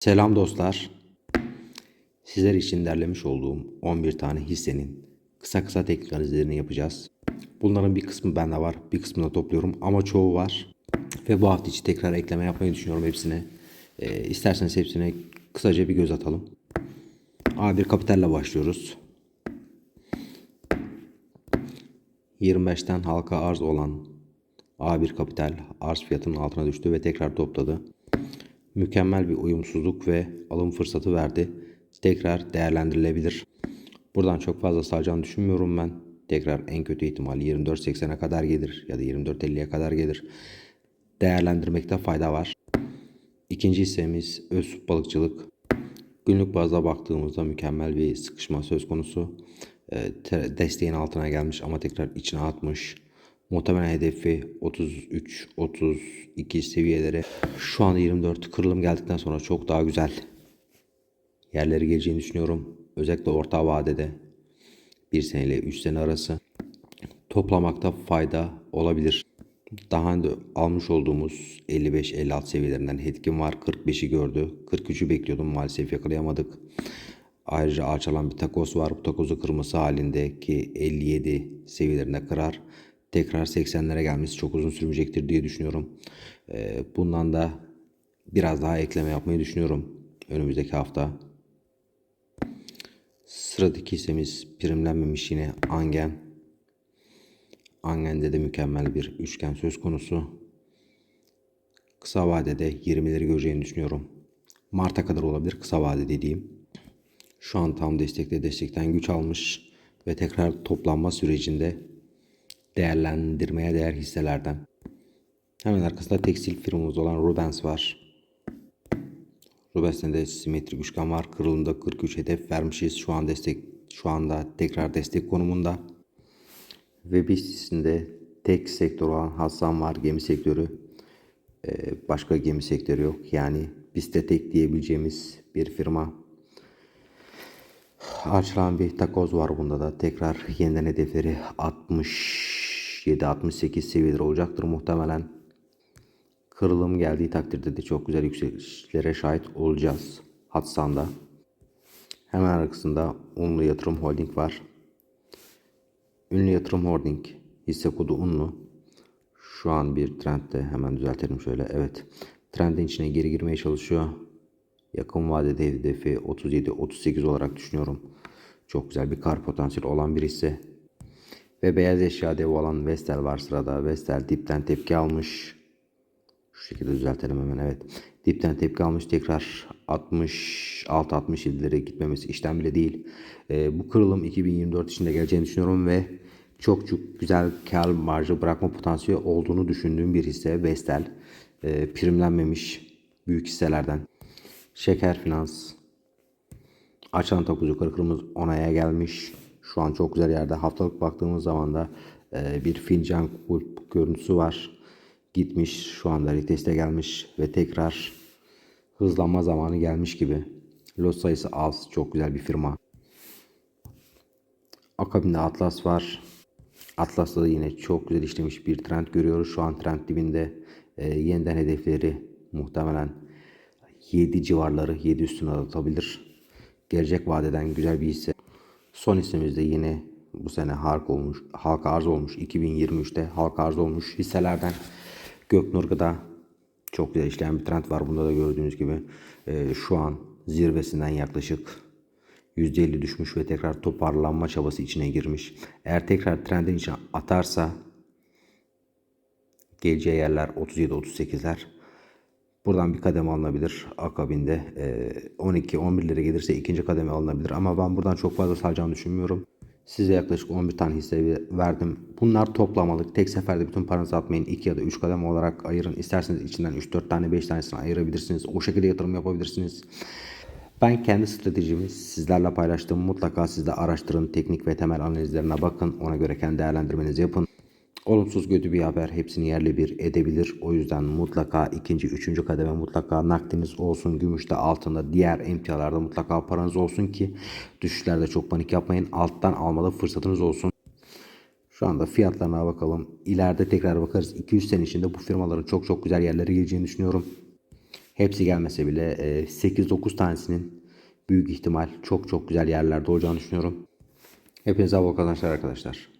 Selam dostlar. Sizler için derlemiş olduğum 11 tane hissenin kısa kısa teknik analizlerini yapacağız. Bunların bir kısmı bende var, bir kısmını topluyorum ama çoğu var. Ve bu hafta içi tekrar ekleme yapmayı düşünüyorum hepsine. Ee, isterseniz hepsine kısaca bir göz atalım. A1 Kapital'le başlıyoruz. 25'ten halka arz olan A1 Kapital arz fiyatının altına düştü ve tekrar topladı mükemmel bir uyumsuzluk ve alım fırsatı verdi. Tekrar değerlendirilebilir. Buradan çok fazla salacağını düşünmüyorum ben. Tekrar en kötü ihtimal 24.80'e kadar gelir ya da 24.50'ye kadar gelir. Değerlendirmekte fayda var. İkinci hissemiz Özsup Balıkçılık. Günlük bazda baktığımızda mükemmel bir sıkışma söz konusu. Ee, te- desteğin altına gelmiş ama tekrar içine atmış. Muhtemelen hedefi 33-32 seviyeleri. Şu anda 24 kırılım geldikten sonra çok daha güzel yerleri geleceğini düşünüyorum. Özellikle orta vadede 1 sene ile 3 sene arası toplamakta fayda olabilir. Daha önce almış olduğumuz 55-56 seviyelerinden etkim var. 45'i gördü. 43'ü bekliyordum maalesef yakalayamadık. Ayrıca alçalan bir takoz var. Bu takozu kırması halindeki 57 seviyelerinde kırar. Tekrar 80'lere gelmesi çok uzun sürmeyecektir diye düşünüyorum. Ee, Bundan da biraz daha ekleme yapmayı düşünüyorum önümüzdeki hafta. Sıradaki hissemiz primlenmemiş yine Angen. Angen'de de mükemmel bir üçgen söz konusu. Kısa vadede 20'leri göreceğini düşünüyorum. Mart'a kadar olabilir kısa vade dediğim. Şu an tam destekte destekten güç almış ve tekrar toplanma sürecinde değerlendirmeye değer hisselerden. Hemen arkasında tekstil firmamız olan Rubens var. Rubens'te de simetrik üçgen var. Kırılımda 43 hedef vermişiz. Şu an destek şu anda tekrar destek konumunda. Ve BIST'sinde tek sektör olan Hasan var gemi sektörü. Ee, başka gemi sektörü yok. Yani BIST'te tek diyebileceğimiz bir firma. Açılan bir takoz var bunda da. Tekrar yeniden hedefleri 67-68 seviyeleri olacaktır muhtemelen. Kırılım geldiği takdirde de çok güzel yükselişlere şahit olacağız. Hatsan'da. Hemen arkasında Unlu Yatırım Holding var. Ünlü Yatırım Holding hisse kodu Unlu. Şu an bir trendde hemen düzeltelim şöyle. Evet. Trendin içine geri girmeye çalışıyor. Yakın vadede hedefi 37-38 olarak düşünüyorum. Çok güzel bir kar potansiyeli olan bir hisse. Ve beyaz eşya devi olan Vestel var sırada. Vestel dipten tepki almış. Şu şekilde düzeltelim hemen evet. Dipten tepki almış tekrar 66-67'lere gitmemesi işten bile değil. Ee, bu kırılım 2024 içinde geleceğini düşünüyorum ve çok çok güzel kar marjı bırakma potansiyeli olduğunu düşündüğüm bir hisse Vestel. Ee, primlenmemiş büyük hisselerden. Şeker Finans. Açan takoz yukarı kırmızı onaya gelmiş. Şu an çok güzel yerde. Haftalık baktığımız zaman da e, bir fincan kulp görüntüsü var. Gitmiş şu anda reteste gelmiş ve tekrar hızlanma zamanı gelmiş gibi. Lot sayısı az. Çok güzel bir firma. Akabinde Atlas var. Atlas'ta da yine çok güzel işlemiş bir trend görüyoruz. Şu an trend dibinde e, yeniden hedefleri muhtemelen 7 civarları 7 üstüne atabilir. Gelecek vadeden güzel bir hisse. Son hissemiz de yine bu sene halka olmuş, halka arz olmuş. 2023'te halka arz olmuş hisselerden Göknurga'da çok güzel işleyen bir trend var. Bunda da gördüğünüz gibi e, şu an zirvesinden yaklaşık %50 düşmüş ve tekrar toparlanma çabası içine girmiş. Eğer tekrar trendin içine atarsa geleceği yerler 37-38'ler. Buradan bir kademe alınabilir. Akabinde 12-11'lere gelirse ikinci kademe alınabilir. Ama ben buradan çok fazla salacağını düşünmüyorum. Size yaklaşık 11 tane hisse verdim. Bunlar toplamalık. Tek seferde bütün paranızı atmayın. 2 ya da 3 kademe olarak ayırın. İsterseniz içinden 3-4 tane 5 tanesini ayırabilirsiniz. O şekilde yatırım yapabilirsiniz. Ben kendi stratejimi sizlerle paylaştım. Mutlaka siz de araştırın. Teknik ve temel analizlerine bakın. Ona göre kendi değerlendirmenizi yapın. Olumsuz kötü bir haber hepsini yerle bir edebilir. O yüzden mutlaka ikinci, üçüncü kademe mutlaka nakdiniz olsun. Gümüşte, altında, diğer emtialarda mutlaka paranız olsun ki düşüşlerde çok panik yapmayın. Alttan almada fırsatınız olsun. Şu anda fiyatlarına bakalım. İleride tekrar bakarız. 200 sene içinde bu firmaların çok çok güzel yerlere geleceğini düşünüyorum. Hepsi gelmese bile e, 8-9 tanesinin büyük ihtimal çok çok güzel yerlerde olacağını düşünüyorum. Hepinize bol kazançlar arkadaşlar.